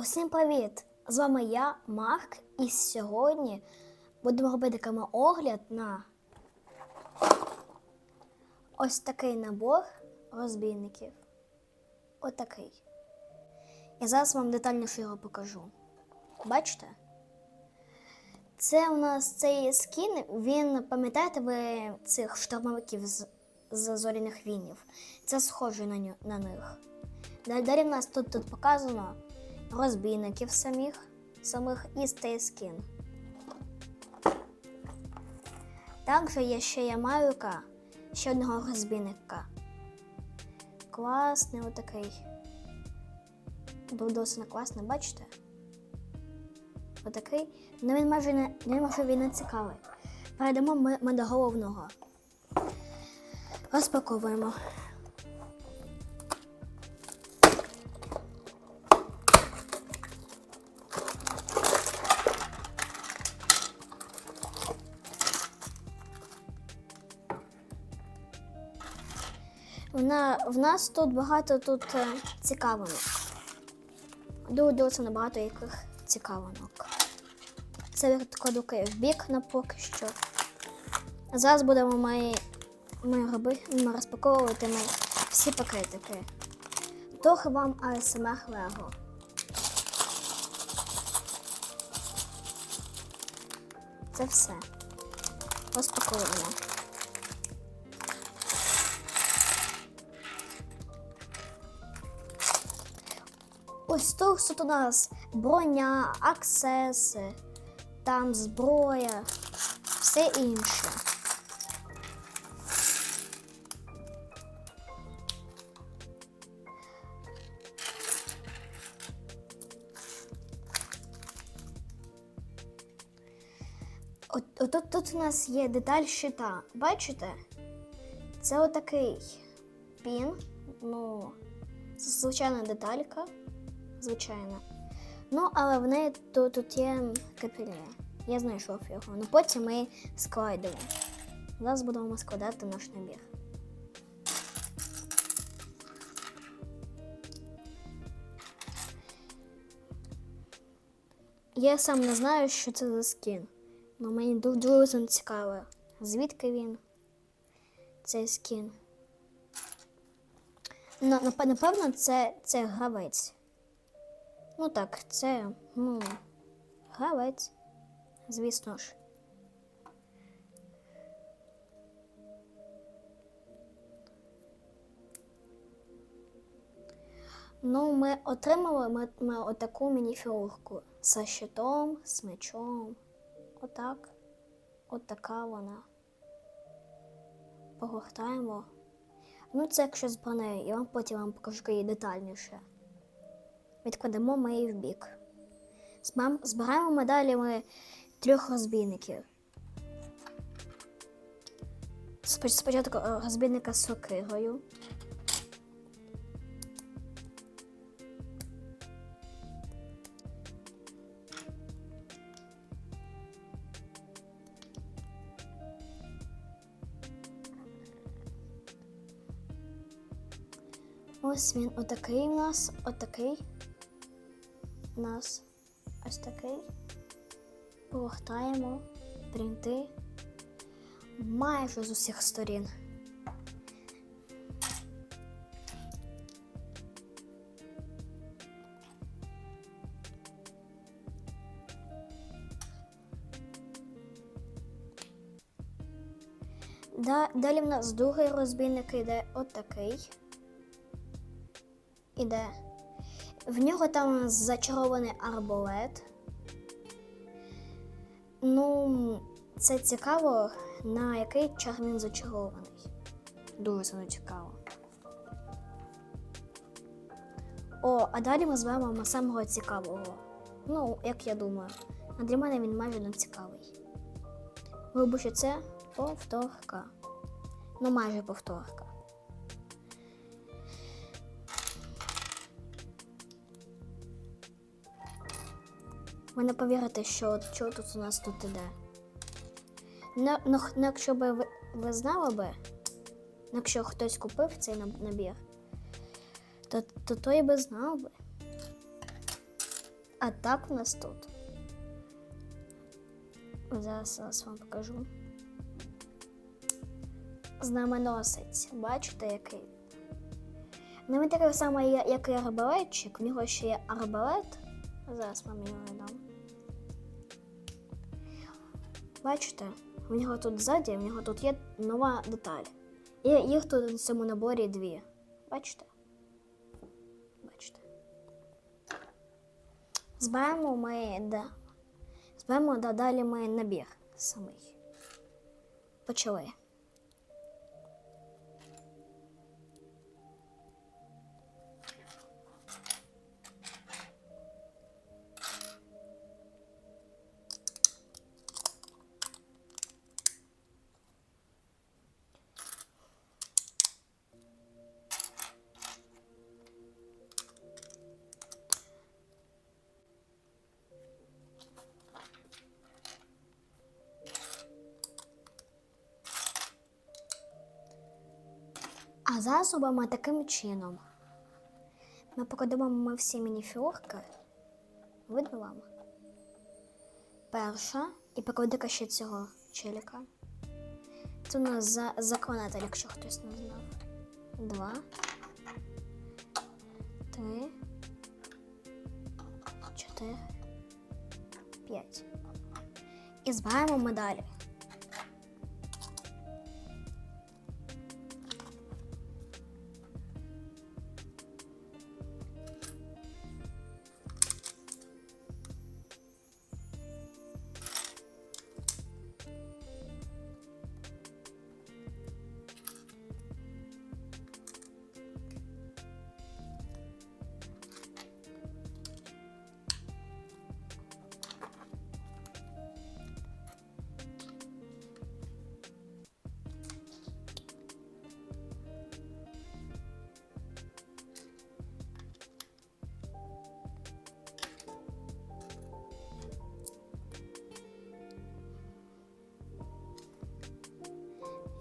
Усім привіт! З вами я, Марк, і сьогодні будемо робити огляд на ось такий набор розбійників. Отакий. І зараз вам детальніше його покажу. Бачите? Це у нас цей скін, він, пам'ятаєте ви цих штурмовиків з, з зоряних війнів? Це схоже на, на них. Далі в нас тут, тут показано розбійників самих, самих і цей скін. Також є ще є Марюка, ще одного розбійника. Класний отакий. Був досить класний, бачите? Отакий. Ну він майже не, він майже він не цікавий. Перейдемо ми, ми до головного. Розпаковуємо. В нас тут багато тут е, цікавинок. Досить набагато яких цікавинок. Це кладуки в бік на поки що. Зараз будемо ми, ми, роби, ми розпаковувати ми всі пакетики. Трохи вам АСМР Лего. Це все. Розпаковуємо. Ось тут у нас броня, аксеси, там зброя, все інше. От, от тут, у нас є деталь щита. Бачите? Це отакий пін. Ну, звичайна деталька. Звичайна. Ну, але в неї тут, тут є капілля. Я знайшов його. Ну потім ми складемо. Зараз будемо складати наш набір. Я сам не знаю, що це за скін. але мені ду- дуже цікаво, звідки він цей скін. Напе- Напевно, це, це гравець. Ну так, це ну, гравець, звісно ж. Ну, ми отримали ми, ми отаку мініфігурку з щитом, з мечом. Отак. Отака вона. Погортаємо. Ну, це якщо з бронею, я вам потім вам покажу її детальніше. Відкладемо ми її в бік. Збираємо медалі ми трьох розбійників. Спочатку е, розбійника з сокирою. Ось він отакий у нас, отакий. Нас ось такий. Повертаємо принти майже з усіх сторін. Далі в нас другий розбійник йде отакий. Іде. В нього там зачарований арбалет. Ну, це цікаво, на який чар він зачарований. Дуже це цікаво. О, а далі ми звемо самого цікавого. Ну, як я думаю. А для мене він майже не цікавий. Вибачте, це повторка. Ну, майже повторка. Ви не повірите, що, що тут у нас тут іде. Ну, ну, ну, якщо би ви, ви знали би, ну, якщо хтось купив цей набір, то, то той би знав би. А так у нас тут. Зараз, зараз вам покажу. Знаменосець. Бачите, який? Ну, він такий самий, як і арбалетчик. В нього ще є арбалет. Зараз вам його дам. Бачите, в нього тут ззаді, в нього тут є нова деталь. І їх тут в цьому наборі дві. Бачите? Бачите. Зберемо ми да. Збираємо да, далі ми набір самий. Почали. Робимо таким чином. Ми ми всі мініфігурки. Видно вам? Перша. І поклади ще цього челіка. Це у нас за заклинатель, якщо хтось не знав. Два. Три. Чотири. П'ять. І збираємо медалі.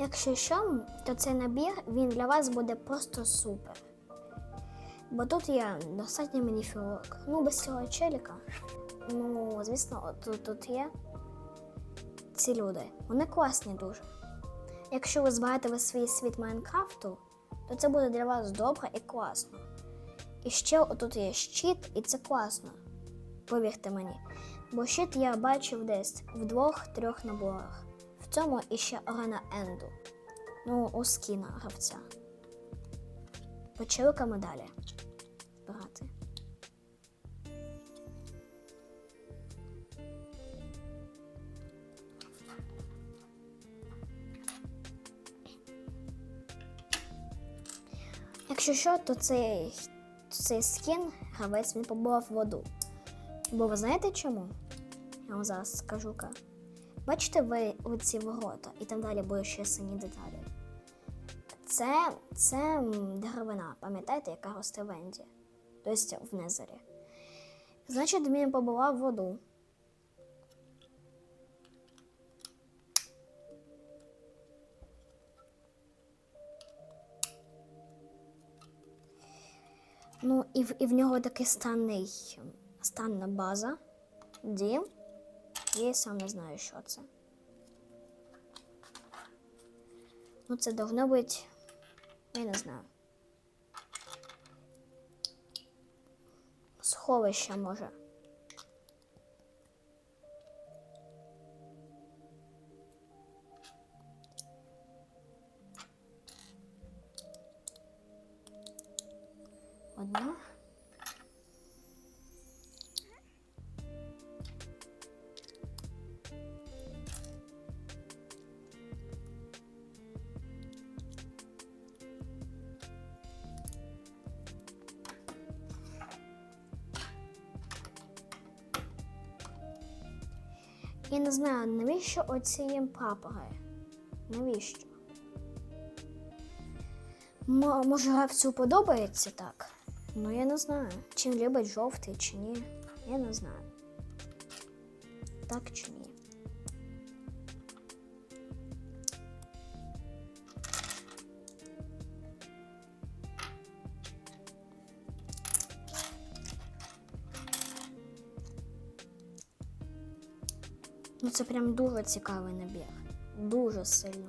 Якщо що, то цей набір він для вас буде просто супер. Бо тут є достатньо мініфігурок. Ну, без цього челіка. Ну, звісно, тут, тут є ці люди. Вони класні дуже. Якщо ви збираєте ви свій світ Майнкрафту, то це буде для вас добре і класно. І ще отут є щит, і це класно. Повірте мені. Бо щит я бачив десь в двох-трьох наборах. Цьому іще арена Енду. Ну, у скіна гравця. Почали далі збирати. Якщо що, то цей, цей скін гравець він побував в воду. Бо ви знаєте чому? Я вам зараз скажу ка. Бачите ви оці ворота, і там далі будуть ще сині деталі. Це, це деревина, пам'ятаєте, яка росте в Енді? Тобто в Незері. Значить, він побував в воду. Ну, і в, і в нього такий станний, станна база, дім. Я і сам не знаю, що це. Ну, це давно бути. Я не знаю. Сховище може. Я не знаю, навіщо оці їм прапори? Навіщо? М може, гравцю подобається так? Ну, я не знаю. Чи любить жовтий, чи ні. Я не знаю. Так чи ні. Ну це прям дуже цікавий набір. Дуже сильно.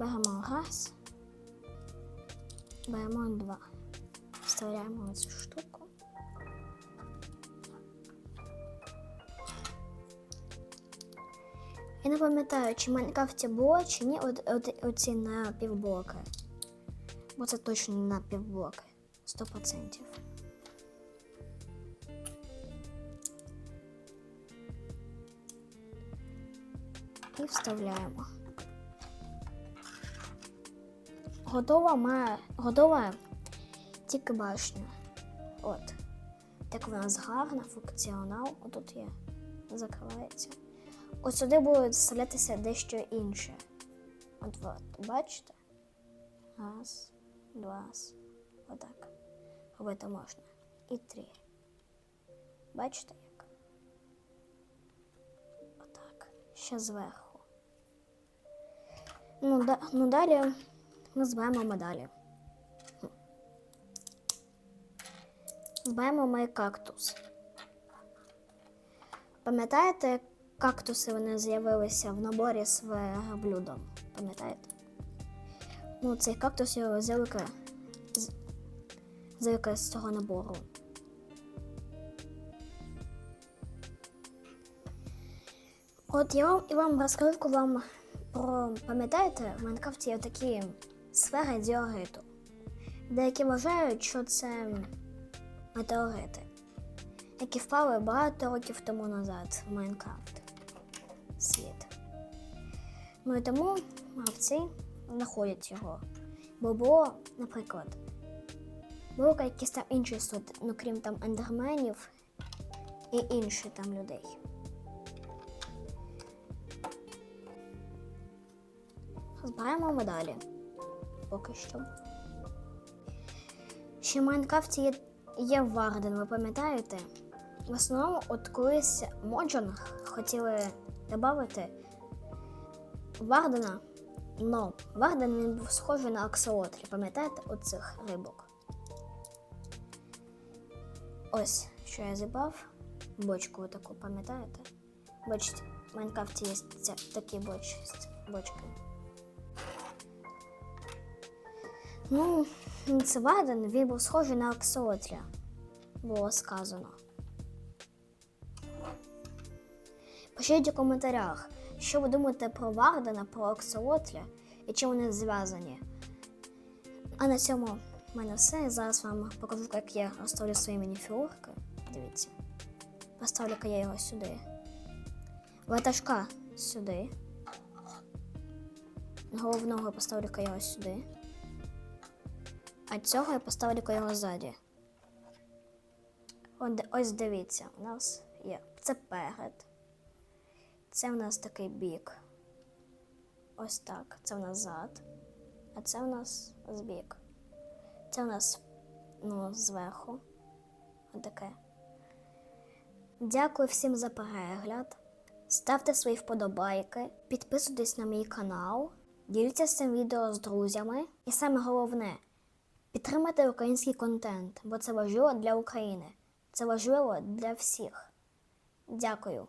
Беремо раз. Беремо два. Вставляємо цю штуку. Я не пам'ятаю, чи в Майнкрафті було, чи ні от, от, оці напівблоки. Бо це точно не напівблоки. 100%. І вставляємо. Готова має готова тільки башня. От. Так нас гарна, функціонал. Отут є. Закривається. Ось сюди буде вставлятися дещо інше. От, от бачите? Раз, два. Отак. Робити можна. І три. Бачите як? Отак. Ще зверху. Ну, да, ну далі ми збираємо медалі. Хм. Збираємо мій кактус. Пам'ятаєте, кактуси вони з'явилися в наборі з блюдом? Пам'ятаєте? Ну, цей кактус його взяли з, з цього набору. От я вам і вам розкажу вам про пам'ятаєте, в Майнкрафті є такі сфери діориту. Деякі вважають, що це метеорити, які впали багато років тому назад в Майнкрафт світ. Ну і тому гравці знаходять його. Бо було, наприклад, було якісь там інші істоти, ну крім там ендерменів і інших там людей. Збираємо медалі. Поки що. Ще в Майнкрафті є, є Варден, ви пам'ятаєте? В основному, от колись Моджанг хотіли додати Вардена, но Варден він був схожий на аксолотлі, пам'ятаєте оцих рибок? Ось, що я зібрав. Бочку таку, пам'ятаєте? Бачите, в Майнкрафті є такі боч, бочки. Ну, це Варден, він був схожий на аксолотля, було сказано. Пишіть у коментарях, що ви думаєте про Вардена, про аксолотля і чим вони зв'язані. А на цьому в мене все. Зараз вам покажу, як я розставлю свої мініфігурки. Дивіться. Поставлю-ка я його сюди. Ватажка сюди. Головного поставлю-ка я його сюди. А цього я поставлю його ззаді. Ось дивіться, у нас є. Це перед. Це в нас такий бік. Ось так. Це в нас зад. А це в нас збік. Це в нас ну, зверху. Отаке. Дякую всім за перегляд. Ставте свої вподобайки, підписуйтесь на мій канал, діліться цим відео з друзями. І саме головне. Підтримати український контент, бо це важливо для України. Це важливо для всіх. Дякую.